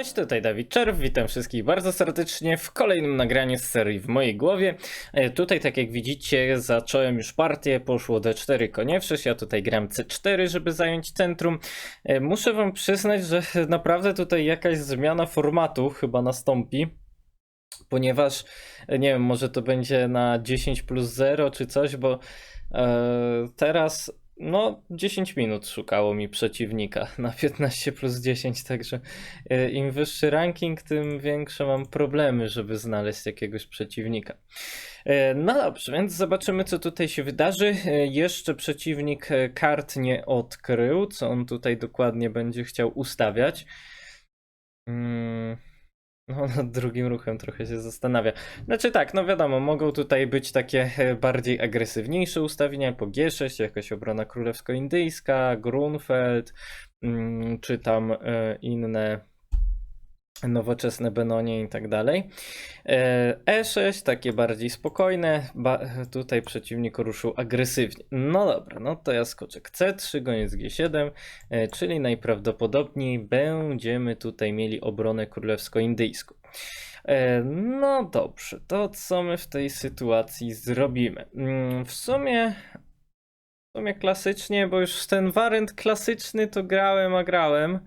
Cześć, tutaj Dawid Czerw, witam wszystkich bardzo serdecznie w kolejnym nagraniu z serii w mojej głowie. E, Tutaj, tak jak widzicie, zacząłem już partię, poszło D4 konie w ja tutaj gram C4, żeby zająć centrum. E, Muszę wam przyznać, że naprawdę tutaj jakaś zmiana formatu chyba nastąpi. Ponieważ, e, nie wiem, może to będzie na 10 plus 0 czy coś, bo e, teraz no 10 minut szukało mi przeciwnika na 15 plus 10, także e, im wyższy ranking, tym większe mam problemy, żeby znaleźć jakiegoś przeciwnika. E, No dobrze, więc zobaczymy, co tutaj się wydarzy. E, Jeszcze przeciwnik kart nie odkrył, co on tutaj dokładnie będzie chciał ustawiać. Mm, No, nad drugim ruchem trochę się zastanawia. Znaczy tak, no wiadomo, mogą tutaj być takie e, bardziej agresywniejsze ustawienia po G6, jakaś obrona królewsko-indyjska, Grunfeld, mm, czy tam e, inne nowoczesne Benonie i tak dalej. E, E6 takie bardziej spokojne, ba tutaj przeciwnik ruszył agresywnie. No dobra, no to ja skoczek C3, goniec G7, e, czyli najprawdopodobniej będziemy tutaj mieli obronę królewsko-indyjską. E, No dobrze, to co my w tej sytuacji zrobimy? Mm, W sumie, w sumie klasycznie, bo już ten wariant klasyczny to grałem, a grałem.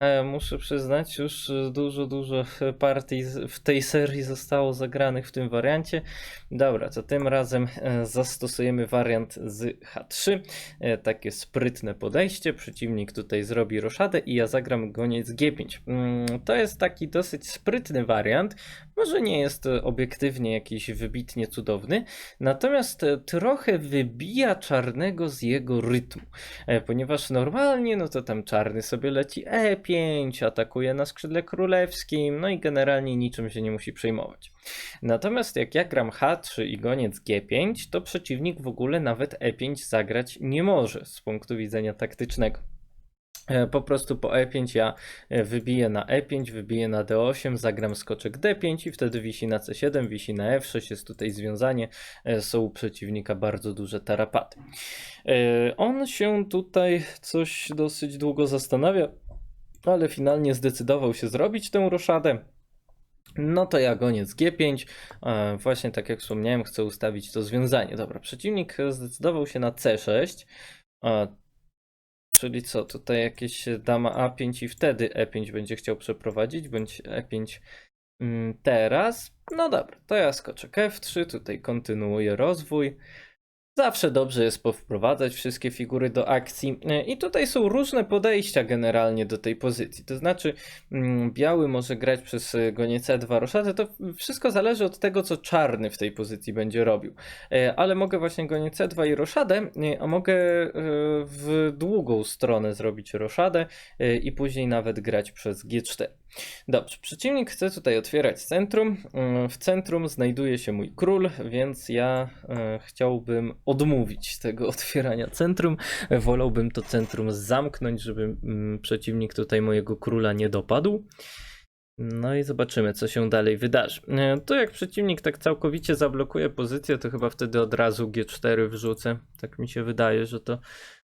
E, Muszę przyznać, już e, dużo, dużo partii w tej serii zostało zagranych w tym wariancie. Dobra, to tym razem e, zastosujemy wariant z H3. E, Takie sprytne podejście. Przeciwnik tutaj zrobi roszadę i ja zagram goniec G5. Mm, To jest taki dosyć sprytny wariant. Może nie jest e, obiektywnie jakiś wybitnie cudowny, natomiast e, trochę wybija czarnego z jego rytmu. E, Ponieważ normalnie, no to tam czarny sobie leci E5, atakuje na skrzydle królewskim, no i generalnie niczym się nie musi przejmować. Natomiast jak ja gram H3 i goniec G5, to przeciwnik w ogóle nawet E5 zagrać nie może z punktu widzenia taktycznego. E, Po prostu po E5 ja e, wybiję na E5, wybiję na D8, zagram skoczek D5 i wtedy wisi na C7, wisi na F6, jest tutaj związanie, e, są u przeciwnika bardzo duże tarapaty. On się tutaj coś dosyć długo zastanawia, ale finalnie zdecydował się zrobić tę roszadę. No to ja goniec G5. E, Właśnie tak jak wspomniałem, chcę ustawić to związanie. Dobra, przeciwnik zdecydował się na C6. E, Czyli co, tutaj jakieś dama A5 i wtedy E5 będzie chciał przeprowadzić, bądź E5 mm, teraz. No dobra, to ja skoczę F3, tutaj kontynuuję rozwój. Zawsze dobrze jest powprowadzać wszystkie figury do akcji. E, I tutaj są różne podejścia generalnie do tej pozycji. To znaczy, mm, biały może grać przez e, goniec E2 roszadę. To wszystko zależy od tego, co czarny w tej pozycji będzie robił. E, Ale mogę właśnie goniec C2 i roszadę, a mogę w długą stronę zrobić roszadę i później nawet grać przez G4. Dobrze, przeciwnik chce tutaj otwierać centrum. Mm, W centrum znajduje się mój król, więc ja e, chciałbym odmówić tego otwierania centrum. Wolałbym to centrum zamknąć, żeby mm, przeciwnik tutaj mojego króla nie dopadł. No i zobaczymy, co się dalej wydarzy. E, To jak przeciwnik tak całkowicie zablokuje pozycję, to chyba wtedy od razu G4 wrzucę. Tak mi się wydaje, że to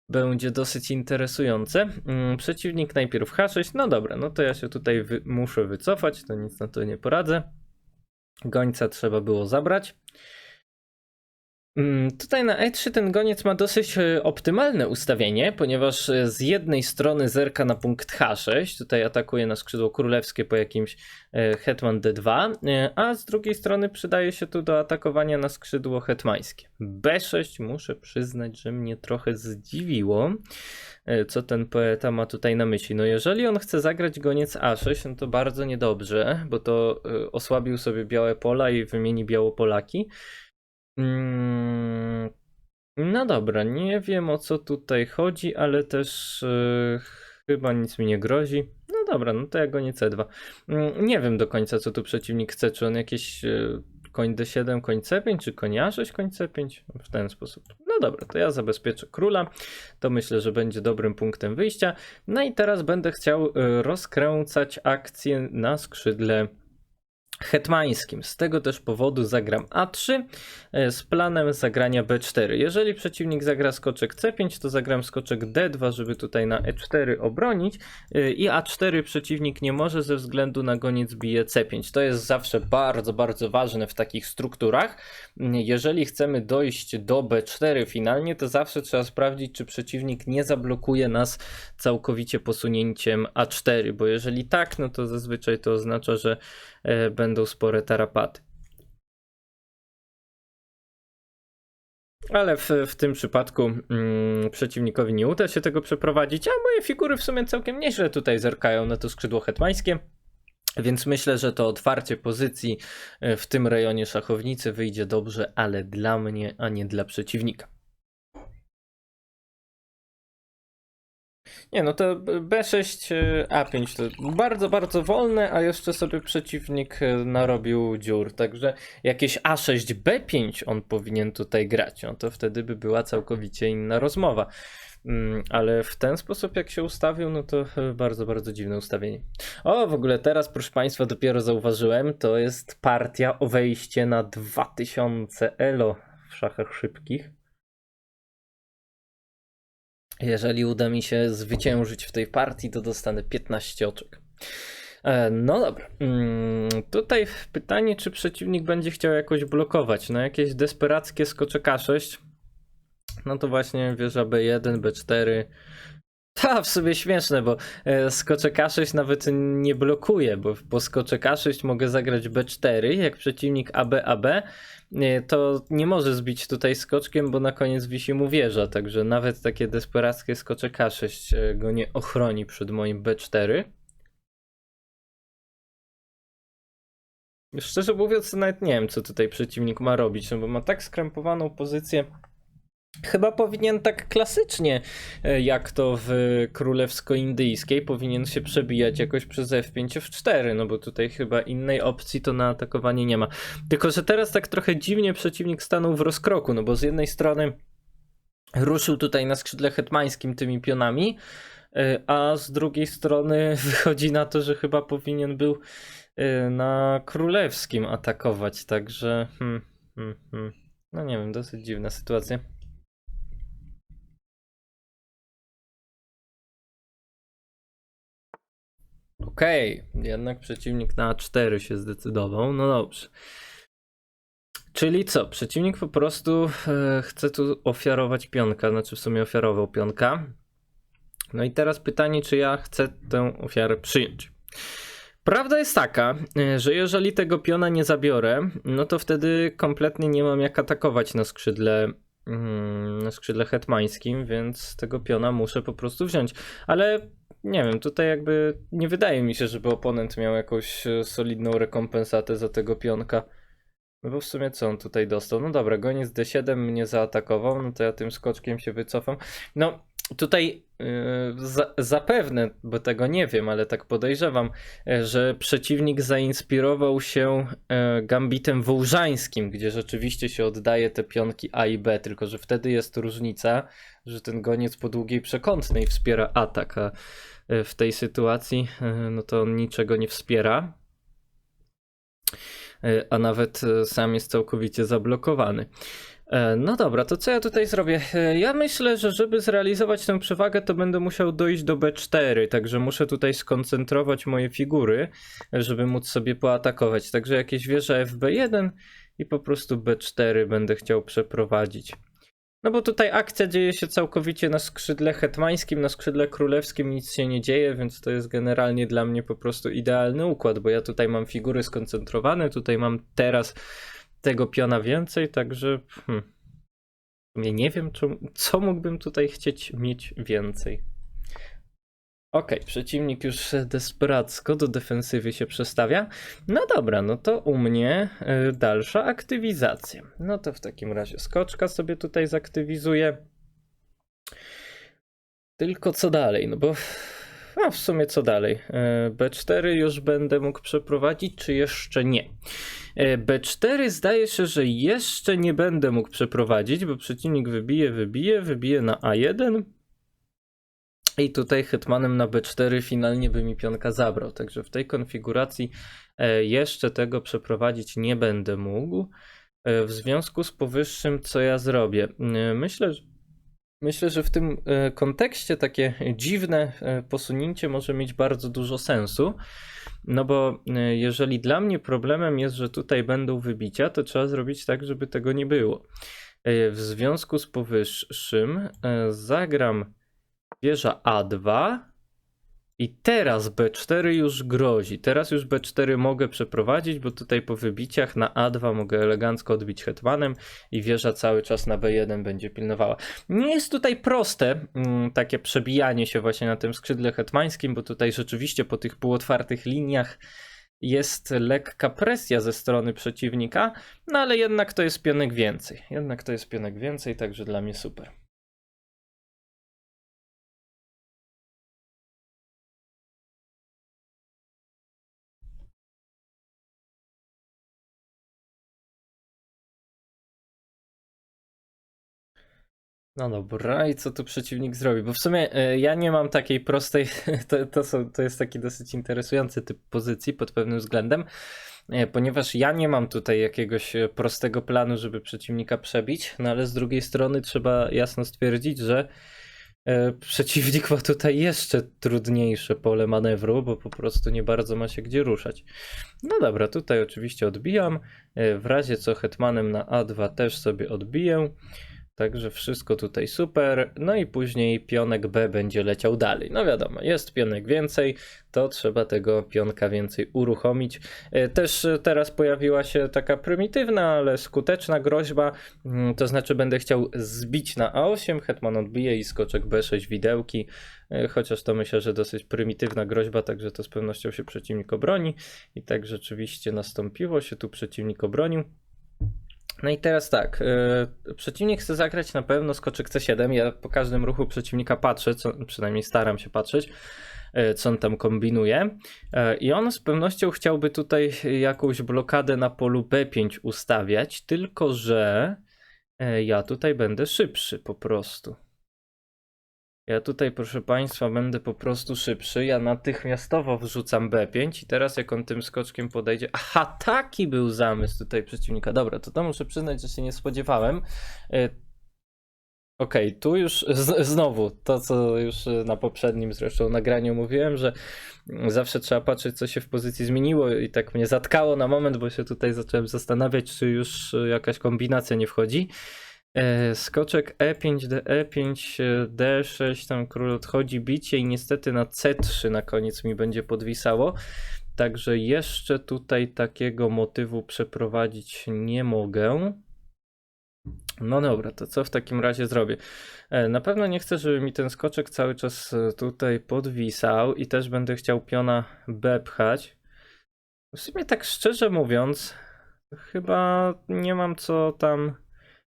będzie dosyć interesujące. Mm, Przeciwnik najpierw H6. No dobra, no to ja się tutaj wy muszę wycofać, to nic na to nie poradzę. Gońca trzeba było zabrać. Mm, Tutaj na E3 ten goniec ma dosyć e, optymalne ustawienie, ponieważ e, z jednej strony zerka na punkt H6, tutaj atakuje na skrzydło królewskie po jakimś e, hetman D2, e, a z drugiej strony przydaje się tu do atakowania na skrzydło hetmańskie. B6 muszę przyznać, że mnie trochę zdziwiło, co ten poeta ma tutaj na myśli. No jeżeli on chce zagrać goniec A6, no to bardzo niedobrze, bo to osłabił sobie białe pola i wymieni białopolaki. Mm, No dobra, nie wiem o co tutaj chodzi, ale też e, chyba nic mi nie grozi. No dobra, no to ja go nie C2. Mm, Nie wiem do końca co tu przeciwnik chce, czy on jakieś e, koń D7, koń C5, czy koń A6, koń C5 w ten sposób. No dobra, to ja zabezpieczę króla. To myślę, że będzie dobrym punktem wyjścia. No i teraz będę chciał e, rozkręcać akcję na skrzydle hetmańskim. Z tego też powodu zagram A3 e, z planem zagrania B4. Jeżeli przeciwnik zagra skoczek C5, to zagram skoczek D2, żeby tutaj na E4 obronić e, i A4 przeciwnik nie może ze względu na goniec bije C5. To jest zawsze bardzo, bardzo ważne w takich strukturach. Jeżeli chcemy dojść do B4 finalnie, to zawsze trzeba sprawdzić, czy przeciwnik nie zablokuje nas całkowicie posunięciem A4, bo jeżeli tak, no to zazwyczaj to oznacza, że e, będą spore tarapaty. Ale w, w tym przypadku mm, przeciwnikowi nie uda się tego przeprowadzić, a moje figury w sumie całkiem nieźle tutaj zerkają na to skrzydło hetmańskie. Więc myślę, że to otwarcie pozycji e, w tym rejonie szachownicy wyjdzie dobrze, ale dla mnie, a nie dla przeciwnika. Nie, no to B6, e, A5 to bardzo, bardzo wolne, a jeszcze sobie przeciwnik e, narobił dziur. Także jakieś A6, B5 on powinien tutaj grać. No to wtedy by była całkowicie inna rozmowa. Mm, Ale w ten sposób, jak się ustawił, no to e, bardzo, bardzo dziwne ustawienie. O, w ogóle teraz, proszę Państwa, dopiero zauważyłem, to jest partia o wejście na 2000 elo w szachach szybkich. Jeżeli uda mi się zwyciężyć w tej partii, to dostanę 15 oczek. E, No dobra. Mm, Tutaj pytanie, czy przeciwnik będzie chciał jakoś blokować. No jakieś desperackie skocze K6. No to właśnie wieża B1, B4. Ta w sobie śmieszne, bo e, skocze K6 nawet nie blokuje, bo po skocze K6 mogę zagrać B4, jak przeciwnik AB, AB, nie, to nie może zbić tutaj skoczkiem, bo na koniec wisi mu wieża, także nawet takie desperackie skocze K6 e, go nie ochroni przed moim B4. Szczerze mówiąc, nawet nie wiem, co tutaj przeciwnik ma robić, no bo ma tak skrępowaną pozycję. Chyba powinien tak klasycznie, e, jak to w królewsko-indyjskiej, powinien się przebijać jakoś przez F5, F4, no bo tutaj chyba innej opcji to na atakowanie nie ma. Tylko, że teraz tak trochę dziwnie przeciwnik stanął w rozkroku, no bo z jednej strony ruszył tutaj na skrzydle hetmańskim tymi pionami, e, a z drugiej strony wychodzi na to, że chyba powinien był e, na królewskim atakować, także hmm, hmm, hmm. no nie wiem, dosyć dziwna sytuacja. Okej, jednak przeciwnik na 4 się zdecydował. No dobrze. Czyli co? Przeciwnik po prostu e, chce tu ofiarować pionka, znaczy w sumie ofiarował pionka. No i teraz pytanie, czy ja chcę tę ofiarę przyjąć. Prawda jest taka, e, że jeżeli tego piona nie zabiorę, no to wtedy kompletnie nie mam jak atakować na skrzydle na skrzydle hetmańskim, więc tego piona muszę po prostu wziąć. Ale nie wiem, tutaj jakby nie wydaje mi się, żeby oponent miał jakąś e, solidną rekompensatę za tego pionka. No bo w sumie co on tutaj dostał? No dobra, goniec D7 mnie zaatakował, no to ja tym skoczkiem się wycofam. No tutaj yy, za, zapewne, bo tego nie wiem, ale tak podejrzewam, e, że przeciwnik zainspirował się e, gambitem wołżańskim, gdzie rzeczywiście się oddaje te pionki A i B, tylko że wtedy jest różnica, że ten goniec po długiej przekątnej wspiera atak, a w tej sytuacji no to on niczego nie wspiera. A nawet sam jest całkowicie zablokowany. E, No dobra, to co ja tutaj zrobię? E, Ja myślę, że żeby zrealizować tę przewagę, to będę musiał dojść do B4, także muszę tutaj skoncentrować moje figury, żeby móc sobie poatakować. Także jakieś wieże FB1 i po prostu B4 będę chciał przeprowadzić. No bo tutaj akcja dzieje się całkowicie na skrzydle hetmańskim, na skrzydle królewskim nic się nie dzieje, więc to jest generalnie dla mnie po prostu idealny układ, bo ja tutaj mam figury skoncentrowane, tutaj mam teraz tego piona więcej, także hmm, nie wiem, co, co mógłbym tutaj chcieć mieć więcej. Okej, przeciwnik już desperacko do defensywy się przestawia. No dobra, no to u mnie y, dalsza aktywizacja. No to w takim razie skoczka sobie tutaj zaktywizuję. Tylko co dalej? No bo a w sumie co dalej? Y, B4 już będę mógł przeprowadzić, czy jeszcze nie? E, B4 zdaje się, że jeszcze nie będę mógł przeprowadzić, bo przeciwnik wybije, wybije, wybije na A1. I tutaj hetmanem na b4 finalnie by mi pionka zabrał. Także w tej konfiguracji e, jeszcze tego przeprowadzić nie będę mógł. E, W związku z powyższym, co ja zrobię? E, Myślę, że Myślę, że w tym e, kontekście takie dziwne e, posunięcie może mieć bardzo dużo sensu. No bo e, jeżeli dla mnie problemem jest, że tutaj będą wybicia, to trzeba zrobić tak, żeby tego nie było. W związku z powyższym zagram wieża A2 i teraz B4 już grozi. Teraz już B4 mogę przeprowadzić, bo tutaj po wybiciach na A2 mogę elegancko odbić hetmanem i wieża cały czas na B1 będzie pilnowała. Nie jest tutaj proste mm, takie przebijanie się właśnie na tym skrzydle hetmańskim, bo tutaj rzeczywiście po tych półotwartych liniach jest lekka presja ze strony przeciwnika, no ale jednak to jest pionek więcej. Jednak to jest pionek więcej, także dla mnie super. No dobra, i co tu przeciwnik zrobi? Bo w sumie e, ja nie mam takiej prostej, to, to, są, to jest taki dosyć interesujący typ pozycji pod pewnym względem, e, ponieważ ja nie mam tutaj jakiegoś e, prostego planu, żeby przeciwnika przebić, no ale z drugiej strony trzeba jasno stwierdzić, że e, przeciwnik ma tutaj jeszcze trudniejsze pole manewru, bo po prostu nie bardzo ma się gdzie ruszać. No dobra, tutaj oczywiście odbijam, e, w razie co hetmanem na A2 też sobie odbiję. Także wszystko tutaj super. No i później pionek B będzie leciał dalej. No wiadomo, jest pionek więcej, to trzeba tego pionka więcej uruchomić. E, Też teraz pojawiła się taka prymitywna, ale skuteczna groźba. Mm, To znaczy będę chciał zbić na A8, hetman odbije i skoczek B6 widełki. E, Chociaż to myślę, że dosyć prymitywna groźba, także to z pewnością się przeciwnik obroni. I tak rzeczywiście nastąpiło, się tu przeciwnik obronił. No i teraz tak, yy, przeciwnik chce zagrać na pewno skoczek C7. Ja po każdym ruchu przeciwnika patrzę, co, przynajmniej staram się patrzeć, yy, co on tam kombinuje. Yy, I on z pewnością chciałby tutaj jakąś blokadę na polu B5 ustawiać, tylko że ja tutaj będę szybszy po prostu. Ja tutaj, proszę Państwa, będę po prostu szybszy. Ja natychmiastowo wrzucam B5 i teraz jak on tym skoczkiem podejdzie. Aha, taki był zamysł tutaj przeciwnika. Dobra, to to muszę przyznać, że się nie spodziewałem. E, Okej, tu już znowu to, co już e, na poprzednim zresztą nagraniu mówiłem, że mm, zawsze trzeba patrzeć, co się w pozycji zmieniło i tak mnie zatkało na moment, bo się tutaj zacząłem zastanawiać, czy już e, jakaś kombinacja nie wchodzi. E, Skoczek E E5, DE5, e, D6, tam król odchodzi bicie i niestety na C3 na koniec mi będzie podwisało. Także jeszcze tutaj takiego motywu przeprowadzić nie mogę. No dobra, to co w takim razie zrobię? E, Na pewno nie chcę, żeby mi ten skoczek cały czas tutaj podwisał i też będę chciał piona B pchać. W sumie tak szczerze mówiąc, chyba nie mam co tam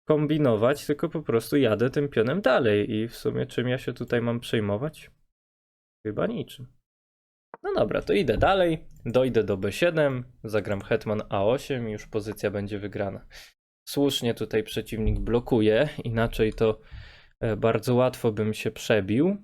kombinować, tylko po prostu jadę tym pionem dalej i w sumie czym ja się tutaj mam przejmować? Chyba niczym. No dobra, to idę dalej, dojdę do B7, zagram hetman A8 i już pozycja będzie wygrana. Słusznie tutaj przeciwnik blokuje, inaczej to e, bardzo łatwo bym się przebił.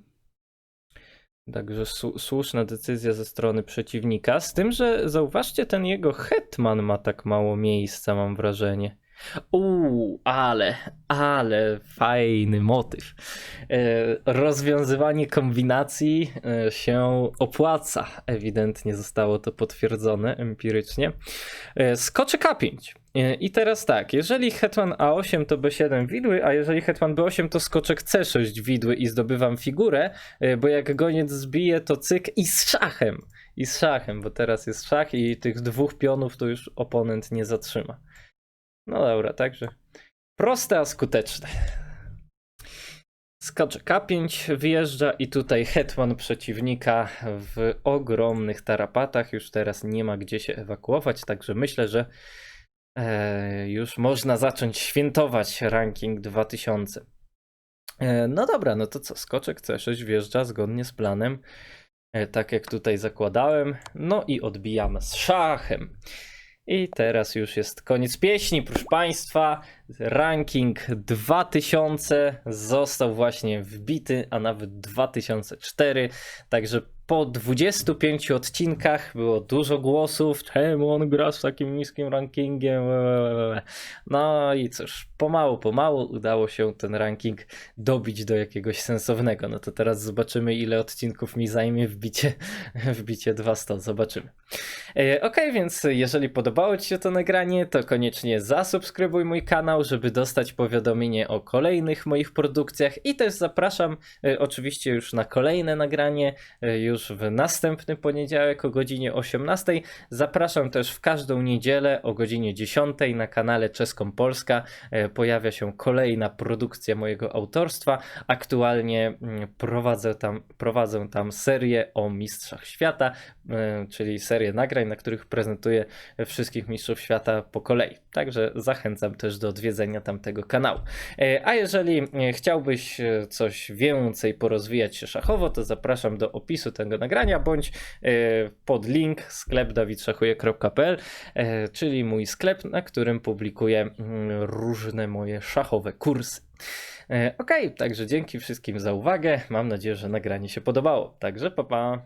Także słuszna decyzja ze strony przeciwnika, z tym, że zauważcie, ten jego hetman ma tak mało miejsca, mam wrażenie. Uuu, ale, ale fajny motyw. E, rozwiązywanie kombinacji e, się opłaca. Ewidentnie zostało to potwierdzone empirycznie. E, skoczek A5. E, I teraz tak, jeżeli hetman A8 to B7 widły, a jeżeli hetman B8 to skoczek C6 widły i zdobywam figurę, bo jak goniec zbije to cyk i z szachem. I z szachem, bo teraz jest szach i tych dwóch pionów to już oponent nie zatrzyma. No dobra, także proste, a skuteczne. Skoczek K5 wjeżdża i tutaj hetman przeciwnika w ogromnych tarapatach. Już teraz nie ma gdzie się ewakuować, także myślę, że e, już można zacząć świętować ranking 2000. E, no dobra, no to co? Skoczek C6 wjeżdża zgodnie z planem, e, tak jak tutaj zakładałem. No i odbijamy z szachem. I teraz już jest koniec pieśni, proszę Państwa. Ranking 2000 został właśnie wbity, a nawet 2004. Także po 25 odcinkach było dużo głosów, czemu on gra z takim niskim rankingiem. No i cóż, pomału, pomału udało się ten ranking dobić do jakiegoś sensownego. No to teraz zobaczymy, ile odcinków mi zajmie wbicie, wbicie 200. Zobaczymy. E, Ok, więc jeżeli podobało Ci się to nagranie, to koniecznie zasubskrybuj mój kanał, żeby dostać powiadomienie o kolejnych moich produkcjach i też zapraszam e, oczywiście już na kolejne nagranie, e, już w następny poniedziałek o godzinie 18. Zapraszam też w każdą niedzielę o godzinie 10 na kanale Czeską Polska. E, Pojawia się kolejna produkcja mojego autorstwa. Aktualnie mm, prowadzę tam, prowadzę tam serię o Mistrzach Świata, czyli serię nagrań, na których prezentuję wszystkich mistrzów świata po kolei. Także zachęcam też do odwiedzenia tamtego kanału. E, A jeżeli e, chciałbyś e, coś więcej porozwijać się szachowo, to zapraszam do opisu tego nagrania bądź pod link sklepdawidszachuje.pl, czyli mój sklep, na którym publikuję mm, różne moje szachowe kursy. Okej, także dzięki wszystkim za uwagę. Mam nadzieję, że nagranie się podobało. Także pa pa.